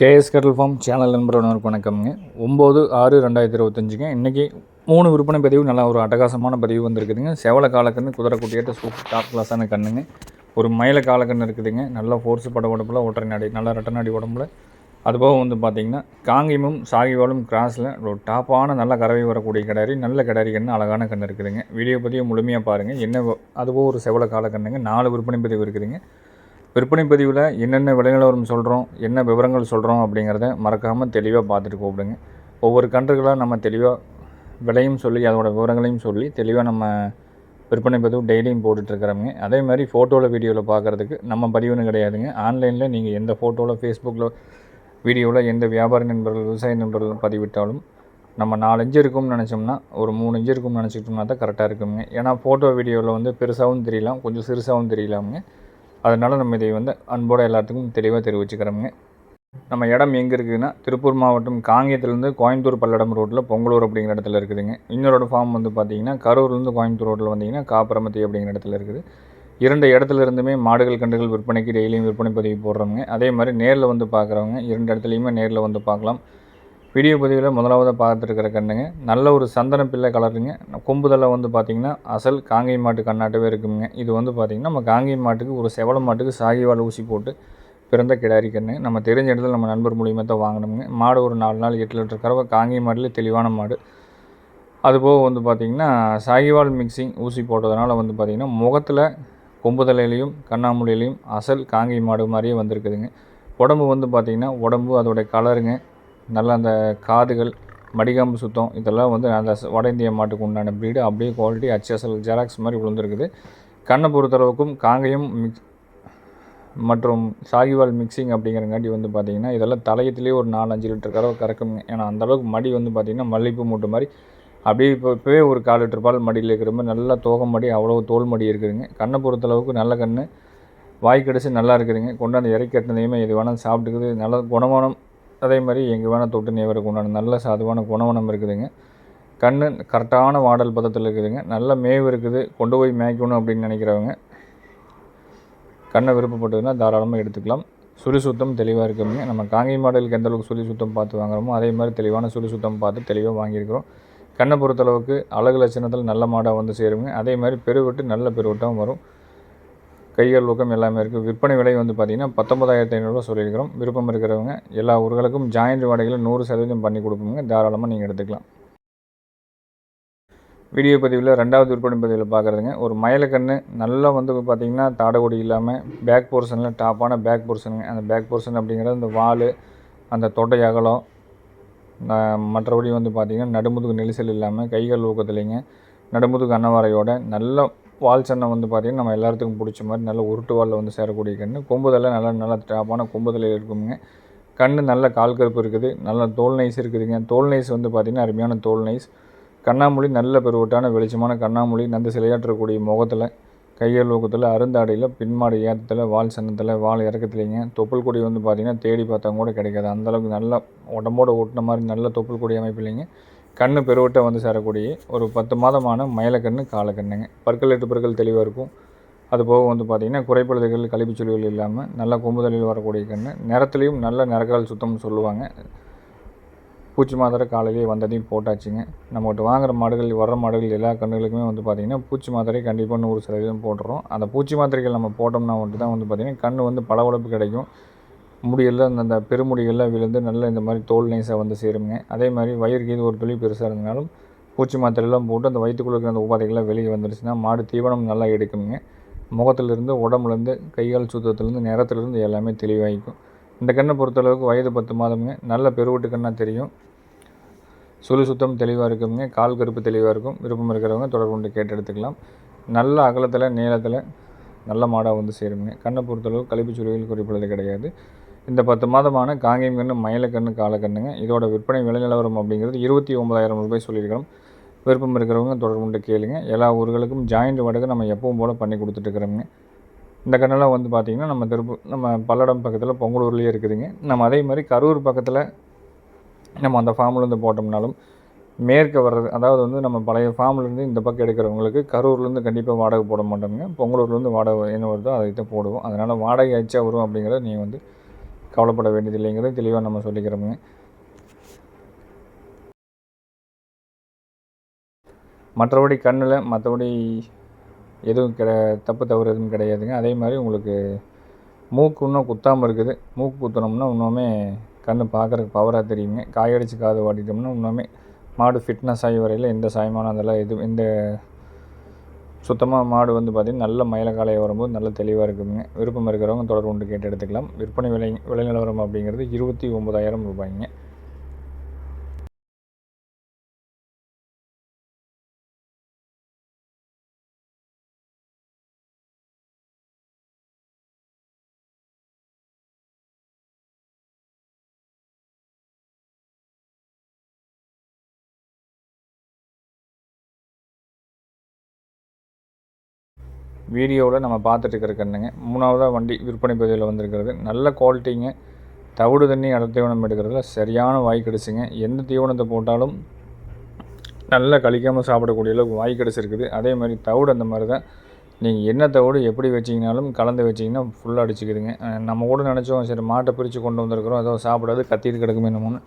KS கட்டல் form channel நண்பர்களுக்கு வணக்கம்ங்க. ஒம்பது ஆறு ரெண்டாயிரத்தி இருபத்தஞ்சுங்க. இன்றைக்கி மூணு விற்பனை பதிவு நல்லா ஒரு அட்டகாசமான பதிவு வந்திருக்குதுங்க. செவல காலக்கண்ணு குதிரை குட்டியாட்ட சூப்பர் டாப் கிளாஸான கண்ணுங்க. ஒரு மயில காலக்கண்ணு இருக்குதுங்க. நல்லா ஃபோர்ஸ் பட உடம்புல ஒற்றை நாடி நல்லா ரெட்டநாடி உடம்புல. அதுபோக வந்து பார்த்திங்கன்னா காங்கிமும் சாகிவாலும் கிராஸில் ஒரு டாப்பான நல்ல கறவை வரக்கூடிய கிடாரி நல்ல கிடாரி கண்ணு அழகான கண்ணு இருக்குதுங்க. வீடியோ பதிவு முழுமையாக பாருங்கள் என்ன அதுபோக ஒரு செவல காலக்கண்ணுங்க. நாலு விற்பனை பதிவு இருக்குதுங்க. விற்பனை பதிவில் என்னென்ன விலைநிலவரம் சொல்கிறோம் என்ன விவரங்கள் சொல்கிறோம் அப்படிங்கிறத மறக்காமல் தெளிவாக பார்த்துட்டு கூப்பிடுங்க. ஒவ்வொரு கன்றுகளாக நம்ம தெளிவாக விலையும் சொல்லி அதோட விவரங்களையும் சொல்லி தெளிவாக நம்ம விற்பனை பதிவு டெய்லியும் போட்டுட்ருக்குறவங்க அதே மாதிரி ஃபோட்டோவில் வீடியோவில் பார்க்குறதுக்கு நம்ம பதிவுன்னு கிடையாதுங்க. ஆன்லைனில் நீங்கள் எந்த ஃபோட்டோவில் ஃபேஸ்புக்கில் வீடியோவில் எந்த வியாபார நண்பர்கள் விவசாய நண்பர்கள் பதிவிட்டாலும் நம்ம நாலஞ்சு இருக்கும்னு நினச்சோம்னா ஒரு மூணு இஞ்சு இருக்கும்னு நினச்சிக்கிட்டோம்னா தான் கரெக்டாக இருக்குங்க ஏன்னா ஃபோட்டோ வீடியோவில் வந்து பெருசாகவும் தெரியலாம் கொஞ்சம் சிறுசாகவும் தெரியலாமுங்க. அதனால் நம்ம இதை வந்து அன்போடு எல்லாத்துக்கும் தெளிவாக தெரிவிச்சுக்கிறோமுங்க. நம்ம இடம் எங்கே இருக்குதுன்னா திருப்பூர் மாவட்டம் காங்கேயத்துலேருந்து கோயம்புத்தூர் பல்லடம் ரோட்டில் பொங்கலூர் அப்படிங்கிற இடத்துல இருக்குதுங்க. இன்னொரு ஃபார்ம் வந்து பார்த்தீங்கன்னா கரூர்லேருந்து கோயம்புத்தூர் ரோட்டில் வந்தீங்கன்னா காப்பரமத்தி அப்படிங்கிற இடத்துல இருக்குது. இரண்டு இடத்துல இருந்துமே மாடுகள் கன்றுகள் விற்பனைக்கு டெய்லியும் விற்பனை பதிவு போடுறோங்க அதே மாதிரி நேரில் வந்து பார்க்குறவங்க இரண்டு இடத்துலையுமே நேரில் வந்து பார்க்கலாம் வீடியோ பதிவில் முதலாவதாக பார்த்துருக்கிற கண்ணுங்க. நல்ல ஒரு சந்தன பிள்ளை கலருங்க. கொம்புதெல்லாம் வந்து பார்த்திங்கன்னா அசல் காங்கை மாட்டு கண்ணாட்டவே இருக்குங்க. இது வந்து பார்த்திங்கன்னா நம்ம காங்கை மாட்டுக்கு ஒரு செவல மாட்டுக்கு சாகிவால் ஊசி போட்டு பிறந்த கிடாரி கண்ணு நம்ம தெரிஞ்ச இடத்துல நம்ம நண்பர் மூலியமாக தான் வாங்கினோமுங்க. மாடு ஒரு நாலு நாள் எட்டு லிட்டர் கறவை காங்கை மாட்டில் தெளிவான மாடு. அதுபோக வந்து பார்த்திங்கன்னா சாகிவால் மிக்சிங் ஊசி போட்டதுனால வந்து பார்த்திங்கன்னா முகத்தில் கொம்புதலையிலையும் கண்ணாமூலையிலையும் அசல் காங்கை மாடு மாதிரியே வந்திருக்குதுங்க. உடம்பு வந்து பார்த்திங்கன்னா உடம்பு அதோடைய கலருங்க. நல்லா அந்த காதுகள் மடிகாம்பு சுத்தம் இதெல்லாம் வந்து அந்த வட இந்திய மாட்டுக்கு உண்டான ப்ரீடு அப்படியே குவாலிட்டி ஹச்எஸ்எல் ஜெராக்ஸ் மாதிரி விழுந்துருக்குது. கண்ணை பொறுத்தளவுக்கும் காங்கையும் மிக்ஸ் மற்றும் சாகிவால் மிக்சிங் அப்படிங்கிறங்காட்டி வந்து பார்த்திங்கன்னா இதெல்லாம் தலையத்துலேயே ஒரு நாலு அஞ்சு லிட்டர் கறவை கறக்குங்க ஏன்னா அந்த அளவுக்கு மடி வந்து பார்த்திங்கன்னா மல்லிகைப்பூ மூட்டு மாதிரி. அப்படியே இப்போ இப்போவே ஒரு கால் லிட்டர் பால் மடியில் இருக்கிற மாதிரி நல்லா தோகம் மடி அவ்வளோ தோல் மடி இருக்குதுங்க. கண்ணை பொறுத்தளவுக்கு நல்ல கண் வாய் கடிச்சு நல்லா இருக்குதுங்க. கொண்டாந்து இறக்கி கட்டினதையுமே இது வேணால் சாப்பிட்டுக்குது. நல்ல குணமானம் அதே மாதிரி எங்கே வேணால் தொட்டு நேவருக்கு உண்டான நல்ல சாதுவான குணவனம் இருக்குதுங்க. கண் கரெக்டான வாடல் பதத்தில் இருக்குதுங்க. நல்ல மேவு இருக்குது. கொண்டு போய் மேய்க்கணும் அப்படின்னு நினைக்கிறவங்க கண்ணை விருப்பப்பட்டதுன்னா தாராளமாக எடுத்துக்கலாம். சுழி சுத்தம் தெளிவாக இருக்குங்க. நம்ம காங்கை மாடலுக்கு எந்த அளவுக்கு சுழி சுத்தம் பார்த்து வாங்குறோமோ அதே மாதிரி தெளிவான சுழி சுத்தம் பார்த்து தெளிவாக வாங்கியிருக்கிறோம். கண்ணை பொறுத்தளவுக்கு அழகு லட்சணத்தில் நல்ல மாடாக வந்து சேருங்க. அதே மாதிரி பெருவிட்டு நல்ல பெருவிட்டாகவும் வரும். கைகள் ஊக்கம் எல்லாமே இருக்குது விற்பனை விலை வந்து பார்த்திங்கன்னா பத்தொன்பதாயிரத்தி ஐநூறுரூவா சொல்லியிருக்கிறோம். விருப்பம் இருக்கிறவங்க எல்லா ஊர்களுக்கும் ஜாயிண்ட் வாடகையில் நூறு சதவீதம் பண்ணி கொடுப்போங்க தாராளமாக நீங்கள் எடுத்துக்கலாம். வீடியோ பதிவில் ரெண்டாவது விற்பனை பதிவில் பார்க்குறதுங்க ஒரு மயிலக்கண்ணு நல்லா வந்து பார்த்திங்கன்னா தாடகுடி இல்லாமல் பேக் போர்ஷனில் டாப்பான பேக் போர்ஷனுங்க அந்த பேக் போர்ஷன் அப்படிங்கிறது அந்த வால் அந்த தொட்டை அகலம் மற்றபடி வந்து பார்த்திங்கன்னா நடுமுதுகு நெரிசல் இல்லாமல் கைகள் ஊக்கத்துலைங்க. நடுமுதுகு அன்னவாரையோட நல்ல வால் சன்னை வந்து பார்த்திங்கன்னா நம்ம எல்லாத்துக்கும் பிடிச்ச மாதிரி நல்ல உருட்டு வாலில் வந்து சேரக்கூடிய கண் கொம்புதெல்லாம் நல்லா நல்லா டாப்பான கொம்புதலை இருக்குங்க. கண்ணு நல்ல கால் கருப்பு இருக்குது. நல்ல தோல் நைஸ் இருக்குதுங்க. தோல் நைஸ் வந்து பார்த்திங்கன்னா அருமையான தோல் நைஸ். கண்ணாமூலி நல்ல பெருவட்டான வெளிச்சமான கண்ணாமொழி நந்த சிலையாற்றக்கூடிய முகத்தில் கையல் ஊக்கத்தில் அருந்தாடையில் பின்மாடு ஏற்றத்தில் வால் சன்னத்தில் வால் இறக்கத்துலேங்க. தொப்புள் கொடி வந்து பார்த்திங்கன்னா தேடி பார்த்தா கூட கிடைக்காது. அந்தளவுக்கு நல்ல உடம்போட ஒட்டின மாதிரி நல்ல தொப்புள் கொடி அமைப்பில்லைங்க கண்ணு பெருவட்டை வந்து சேரக்கூடிய ஒரு பத்து மாதமான மயிலக்கண்ணு காலக்கண்ணுங்க. பற்கள் எட்டு பற்கள் தெளிவாக இருக்கும். அது போக வந்து பார்த்திங்கன்னா குறைப்பழுதுகள் கழிப்புச் இல்லாமல் நல்ல கொம்புதலில் வரக்கூடிய கண்ணு. நிறத்துலையும் நல்ல நிறக்கால் சுத்தம்னு சொல்லுவாங்க. பூச்சி மாத்திரை காலையிலேயே வந்ததையும் போட்டாச்சுங்க. நம்மகிட்ட வாங்குகிற மாடுகள் வர்ற மாடுகள் எல்லா கன்றுகளுக்குமே வந்து பார்த்திங்கன்னா பூச்சி மாத்திரை கண்டிப்பாக நூறு சதவீதம் போட்டுறோம். அந்த பூச்சி மாத்திரைகள் நம்ம போட்டோம்னா மட்டும் தான் வந்து பார்த்திங்கன்னா கண் வந்து பளபளப்பு கிடைக்கும். முடியெல்லாம் அந்த- பெருமுடியெல்லாம் விழுந்து நல்ல இந்த மாதிரி தோல் நைஸாக வந்து சேருங்க அதே மாதிரி வயிறு கீது ஒரு துளி பெருசாக இருந்தாலும் பூச்சி மாத்திரையெல்லாம் போட்டு அந்த வயிற்றுக்குள்ள இருக்கிற அந்த உபாதைகள்லாம் வெளியே வந்துருச்சுன்னா மாடு தீவனம் நல்லா எடுக்குங்க முகத்துலேருந்து உடம்புலேருந்து கைகால் சுத்தத்துலேருந்து நிறத்துலேருந்து எல்லாமே தெளிவாகிக்கும். இந்த கண்ணை பொறுத்தளவுக்கு வயது பத்து மாதமுங்க. நல்ல பெருவட்டு கண்ணாக தெரியும். சுழி சுத்தம் தெளிவாக இருக்குங்க. கால் கருப்பு தெளிவாக இருக்கும். விருப்பம் இருக்கிறவங்க தொடர்பு கொண்டு கேட்டு எடுத்துக்கலாம். நல்ல அகலத்தில் நீளத்தில் நல்ல மாடாக வந்து சேருங்க கண்ணை பொறுத்தளவு கழிப்பு சுழிகள் குறிப்பிடுறது கிடையாது. இந்த பத்து மாதமான காங்கேயம் கண்ணு மயிலக்கண்ணு காலக்கண்ணுங்க இதோட விற்பனை விலை நிலவரம் அப்படிங்கிறது இருபத்தி ஒன்பதாயிரம் ரூபாய் சொல்லியிருக்கிறோம். விருப்பம் இருக்கிறவங்க தொடர்புண்டு கேளுங்க. எல்லா ஊர்களுக்கும் ஜாயிண்ட் வாடகை நம்ம எப்பவும் போல் பண்ணி கொடுத்துட்ருக்குறோங்க இந்த கண்ணெல்லாம் வந்து பார்த்திங்கன்னா நம்ம திருப்பூர் நம்ம பல்லடம் பக்கத்தில் பொங்கலூர்லேயே இருக்குதுங்க. நம்ம அதே மாதிரி கரூர் பக்கத்தில் நம்ம அந்த ஃபார்ம்லேருந்து போட்டோம்னாலும் மேற்க வர்றது அதாவது வந்து நம்ம பழைய ஃபார்ம்லேருந்து இந்த பக்கம் எடுக்கிறவங்களுக்கு கரூர்லேருந்து கண்டிப்பாக வாடகை போட மாட்டோங்க பொங்கலூர்லேருந்து வாடகை என்ன வருதோ அதை தான் போடுவோம். அதனால் வாடகை ஆச்சா வரும் அப்படிங்கிறத நீங்கள் வந்து கவலைப்பட வேண்டியதில்லைங்கிறத தெளிவாக நம்ம சொல்லிக்கிறோமுங்க. மற்றபடி கண்ணில் மற்றபடி எதுவும் கிட தப்பு தவறு எதுவும் கிடையாதுங்க. அதே மாதிரி உங்களுக்கு மூக்கு இன்னும் குத்தாமல் இருக்குது. மூக்கு குத்தினோம்னா இன்னுமே கண் பார்க்குறக்கு பவராக தெரியுங்க. காயடிச்சு காது வாட்டிட்டோம்னா இன்னுமே மாடு ஃபிட்னஸ் ஆகி வரையில் எந்த சாயமான அதெல்லாம் எதுவும் எந்த சுத்தமாக மாடு வந்து பார்த்திங்கன்னா நல்ல மயில காலையை வரும்போது நல்ல தெளிவாக இருக்குதுங்க விருப்பம் இருக்கிறவங்க தொடர்பு கொண்டு கேட்டு எடுத்துக்கலாம். விற்பனை விலை விலை நிலவரம் அப்படிங்கிறது இருபத்தி ஒம்பதாயிரம் ரூபாய்ங்க. வீடியோவில் நம்ம பார்த்துட்டு இருக்கிற கண்ணுங்க. மூணாவதாக வண்டி விற்பனை பதிவில் வந்திருக்கிறது. நல்ல குவாலிட்டிங்க. தவிடு தண்ணி அடை தீவனம் எடுக்கிறதுல சரியான வாய் கிடச்சிங்க. எந்த தீவனத்தை போட்டாலும் நல்லா கழிக்காமல் சாப்பிடக்கூடிய அளவுக்கு வாய் கிடச்சிருக்குது. அதே மாதிரி தவிடு அந்த மாதிரி தான். நீங்கள் என்ன தவிடு எப்படி வச்சிங்கனாலும் கலந்து வச்சிங்கன்னா ஃபுல்லாக அடிச்சுக்குதுங்க. நம்ம கூட நினச்சோம் சரி மாட்டை பிரித்து கொண்டு வந்திருக்கிறோம். ஏதோ சாப்பிடாது கத்திட்டு கிடக்குமே என்னமோன்னு.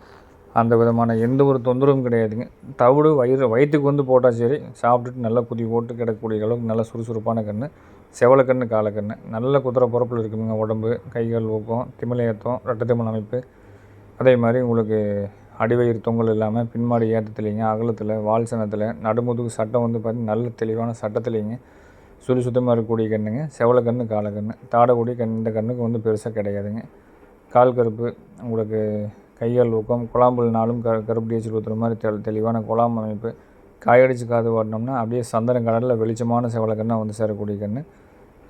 அந்த விதமான எந்த ஒரு தொந்தரவும் கிடையாதுங்க. தவிடு வயிறு வயிற்றுக்கு வந்து போட்டால் சரி சாப்பிட்டுட்டு நல்லா குதி போட்டு கிடக்கக்கூடிய அளவுக்கு நல்ல சுறுசுறுப்பான கன்று செவலக்கண்ணு காலக்கண்ணு நல்ல குதிரை பொறப்பில் இருக்குதுங்க உடம்பு கைகள் ஊக்கம் திமிலையத்தம் ரெட்ட அமைப்பு. அதே மாதிரி உங்களுக்கு அடிவயிறு தொங்கல் இல்லாமல் பின்மாடி ஏற்றத்துலேங்க அகலத்தில் வால்சனத்தில் நடுமுதுகு சட்டம் வந்து பார்த்திங்கன்னா நல்ல தெளிவான சட்டத்துலேங்க. சுறுசுத்தமாக இருக்கக்கூடிய கண்ணுங்க செவலக்கண்ணு காலக்கண்ணு தாடக்கூடிய கண் இந்த கண்ணுக்கு வந்து பெருசாக கிடையாதுங்க. கால் கருப்பு உங்களுக்கு கையால் ஊக்கம் குழாம்புல்னாலும் க கருப்படி வச்சு ஊற்றுற மாதிரி தெ தெளிவான குழாம் அமைப்பு. காயடிச்சு காது ஓட்டினோம்னா அப்படியே சந்தன கடலில் வெளிச்சமான செவலக்கண்ணாக வந்து சேரக்கூடிய கன்று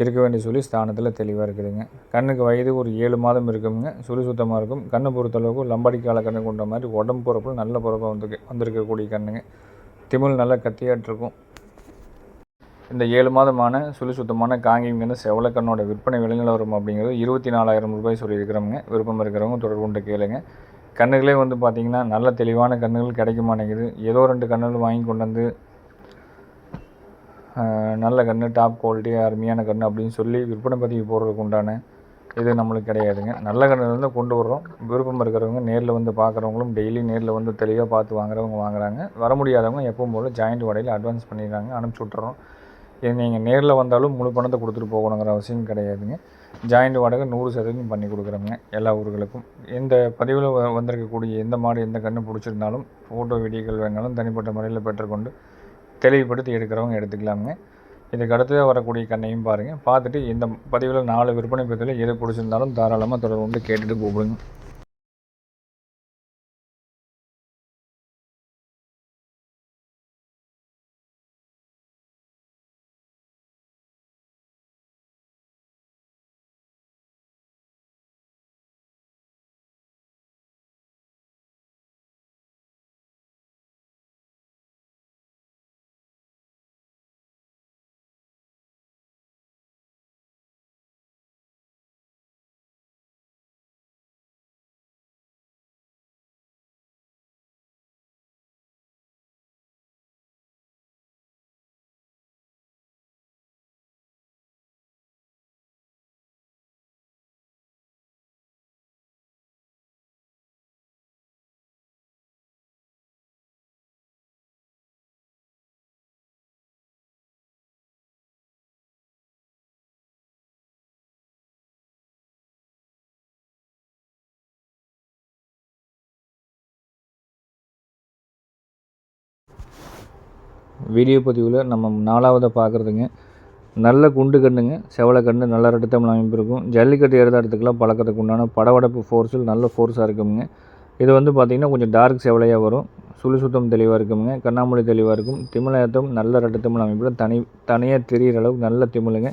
இருக்க வேண்டிய சொல்லி ஸ்தானத்தில் தெளிவாக இருக்குதுங்க. கண்ணுக்கு வயது ஒரு ஏழு மாதம் இருக்குங்க. சுழி சுத்தமாக இருக்கும். கண்ணை பொறுத்தளவுக்கு லம்பாடி கால கண்ணு கொண்ட மாதிரி உடம்பு பொறுப்பில் நல்ல பொறுப்பாக வந்து வந்திருக்கக்கூடிய கண்ணுங்க. திமிழ் நல்லா கத்தியாட்டிருக்கும் இந்த ஏழு மாதமான சுழி சுத்தமான காங்கிங்கன்னு செவலக்கண்ணோட விற்பனை விலைநில வரும் அப்படிங்கிறது இருபத்தி நாலாயிரம் ரூபாய் சொல்லியிருக்கிறவங்க விருப்பம் இருக்கிறவங்க தொடர்பு கொண்டு கேளுங்க. கண்ணுகளே வந்து பார்த்திங்கன்னா நல்ல தெளிவான கண்ணுகள் கிடைக்க மாட்டேங்குது. ஏதோ ரெண்டு கண்ணுகள் வாங்கி கொண்டு வந்து நல்ல கன்று டாப் குவாலிட்டி அருமையான கன்று அப்படின்னு சொல்லி விற்பனை பதிவு போடுறதுக்கு உண்டான இது நம்மளுக்கு கிடையாதுங்க. நல்ல கன்று தான் கொண்டு வர்றோம். விருப்பம் இருக்கிறவங்க நேரில் வந்து பார்க்குறவங்களும் டெய்லி நேரில் வந்து தெளிவாக பார்த்து வாங்குறவங்க வாங்குறாங்க. வர முடியாதவங்க எப்பவும் போல் ஜாயிண்ட் வடையில் அட்வான்ஸ் பண்ணிடுறாங்க அனுப்பிச்சி விட்றோம் இது நீங்கள் நேரில் வந்தாலும் முழு பணத்தை கொடுத்துட்டு போகணுங்கிற அவசியம் கிடையாதுங்க. ஜாயிண்ட் வாடகை நூறு சதவீதம் பண்ணி கொடுக்குறோங்க எல்லா ஊர்களுக்கும். இந்த பதிவில் வந்திருக்கக்கூடிய எந்த மாடு எந்த கன்று பிடிச்சிருந்தாலும் ஃபோட்டோ வீடியோக்கள் வேணாலும் தனிப்பட்ட முறையில் பெற்றுக்கொண்டு தெளிவுபடுத்தி எடுக்கிறவங்க எடுத்துக்கலாமுங்க. இதுக்கு அடுத்து வரக்கூடிய கண்ணையும் பாருங்கள் பார்த்துட்டு இந்த பதிவில் நாலு விற்பனை பதிவில் எது பிடிச்சிருந்தாலும் தாராளமாக தொடர்பு கொண்டு கேட்டுட்டு கூப்பிடுங்க. வீடியோ பதிவில் நம்ம நாலாவதை பார்க்குறதுங்க நல்ல குண்டு கண்ணுங்க. செவலை கண்ணு நல்ல ரெட்டத்தமிழ் அமைப்பு இருக்கும். ஜல்லிக்கட்டு இடத்துக்குலாம் பழக்கிறதுக்கு உண்டான படவடப்பு ஃபோர்ஸில் நல்ல ஃபோர்ஸாக இருக்குங்க இது வந்து பார்த்திங்கன்னா கொஞ்சம் டார்க் செவலையாக வரும். சுழி சுத்தம் தெளிவாக இருக்குங்க கண்ணாமொழி தெளிவாக இருக்கும். திமிழத்தம் நல்ல ரெட்டத்தமிழ் அமைப்பில் தனி தனியாக தெரிகிற அளவுக்கு நல்ல திமிழுங்க.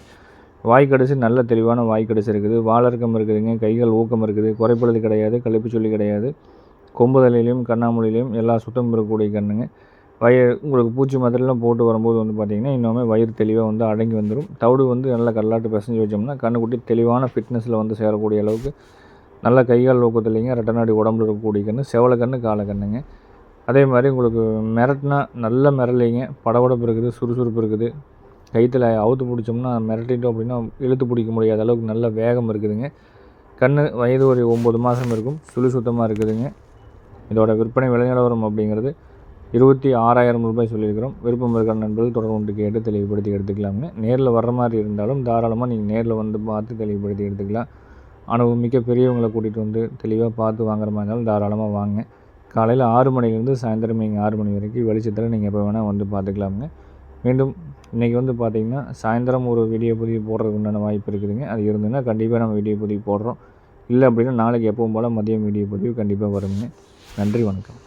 வாய்க்கடைசி நல்ல தெளிவான வாய்க்கடைசி இருக்குது. வாழர்க்கம் இருக்குதுங்க. கைகள் ஊக்கம் இருக்குது. குறைப்படுறது கிடையாது. கழிப்பு சொல்லி கிடையாது. கொம்புதலையிலையும் கண்ணாமொழியிலையும் எல்லா சுத்தம் இருக்கக்கூடிய கண்ணுங்க. வயிறு உங்களுக்கு பூச்சி மாதிரிலாம் போட்டு வரும்போது வந்து பார்த்திங்கன்னா இன்னுமே வயிறு தெளிவாக வந்து அடங்கி வந்துடும் தவிடு வந்து நல்லா கல்லாட்டு பிசைஞ்சு வச்சோம்னா கண்ணுக்குட்டி தெளிவான ஃபிட்னஸில் வந்து சேரக்கூடிய அளவுக்கு நல்ல கைகால் நோக்கத்துலேங்க ரெட்டநாடி உடம்புல இருக்கக்கூடிய கண்ணு செவலை கன்று காலை கண்ணுங்க. அதே மாதிரி உங்களுக்கு மிரட்டினா நல்ல மிரளிங்க படபடப்பு இருக்குது சுறுசுறுப்பு இருக்குது. கைத்தில் அவுத்து பிடிச்சோம்னா மிரட்டிட்டோம் அப்படின்னா இழுத்து பிடிக்க முடியாத அளவுக்கு நல்ல வேகம் இருக்குதுங்க. கன்று வயது ஒரு ஒம்பது மாதம் இருக்கும். சுழி சுத்தமாக இருக்குதுங்க. இதோட விற்பனை விலை நிலவரம் அப்படிங்கிறது இருபத்தி ஆறாயிரம் ரூபாய் சொல்லியிருக்கிறோம். விருப்பம் இருக்கிற நண்பர்கள் தொடர்பு கொண்டு கேட்டு தெளிவுபடுத்தி எடுத்துக்கலாங்க நேரில் வர்ற மாதிரி இருந்தாலும் தாராளமாக நீங்கள் நேரில் வந்து பார்த்து தெளிவுபடுத்தி எடுத்துக்கலாம். அனுபவம் மிக்க பெரியவங்களை கூட்டிகிட்டு வந்து தெளிவாக பார்த்து வாங்குற மாதிரி இருந்தாலும் தாராளமாக வாங்க. காலையில் ஆறு மணிலேருந்து சாயந்தரம் நீங்கள் ஆறு மணி வரைக்கும் வெளிச்சத்தில் நீங்கள் எப்போ வேணால் வந்து பார்த்துக்கலாமுங்க. மீண்டும் இன்றைக்கி வந்து பார்த்திங்கன்னா சாயந்தரம் ஒரு வீடியோ பதிவு போடுறதுக்கு உண்டான வாய்ப்பு இருக்குதுங்க. அது இருந்ததுன்னா கண்டிப்பாக நம்ம வீடியோ பதிவு போடுறோம். இல்லை அப்படின்னா நாளைக்கு எப்பவும் போல் மதியம் வீடியோ பதிவு கண்டிப்பாக வருங்க. நன்றி வணக்கம்.